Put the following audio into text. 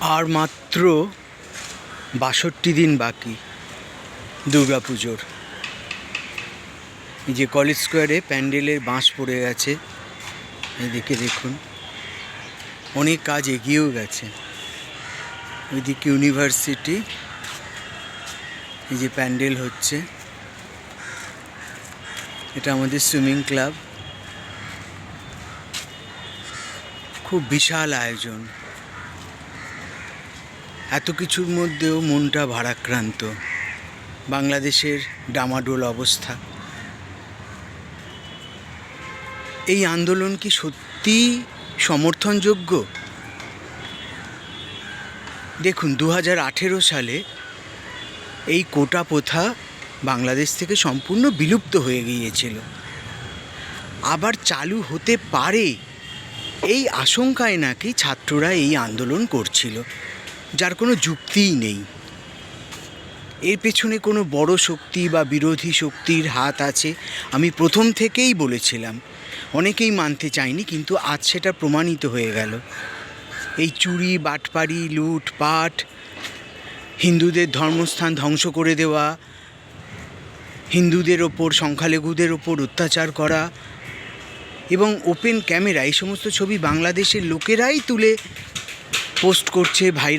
আর মাত্র বাষট্টি দিন বাকি দুর্গা পুজোর। এই যে কলেজ স্কোয়ারে প্যান্ডেলের বাঁশ পড়ে গেছে, এদিকে দেখুন, অনেক কাজ এগিয়েও গেছে। ওইদিকে ইউনিভার্সিটি, এই যে প্যান্ডেল হচ্ছে, এটা আমাদের সুইমিং ক্লাব। খুব বিশাল আয়োজন। এত কিছুর মধ্যেও মনটা ভারাক্রান্ত। বাংলাদেশের ডামাডোল অবস্থা। এই আন্দোলন কি সত্যি সমর্থনযোগ্য? দেখুন দু হাজার আঠেরো সালে এই কোটা প্রথা বাংলাদেশ থেকে সম্পূর্ণ বিলুপ্ত হয়ে গিয়েছিল। আবার চালু হতে পারে এই আশঙ্কায় নাকি ছাত্ররা এই আন্দোলন করছিল। যার কোনো যুক্তিই নেই। এর পেছনে কোনো বড় শক্তি বা বিরোধী শক্তির হাত আছে, আমি প্রথম থেকেই বলেছিলাম। অনেকেই মানতে চায়নি, কিন্তু আজ সেটা প্রমাণিত হয়ে গেল। এই চুরি, বাটপাড়ি লুটপাট হিন্দুদের ধর্মস্থান ধ্বংস করে দেওয়া, হিন্দুদের ওপর, সংখ্যালঘুদের ওপর অত্যাচার করা এবং ওপেন ক্যামেরা এই সমস্ত ছবি বাংলাদেশের লোকেরাই তুলে পোস্ট করছে ভাইরাল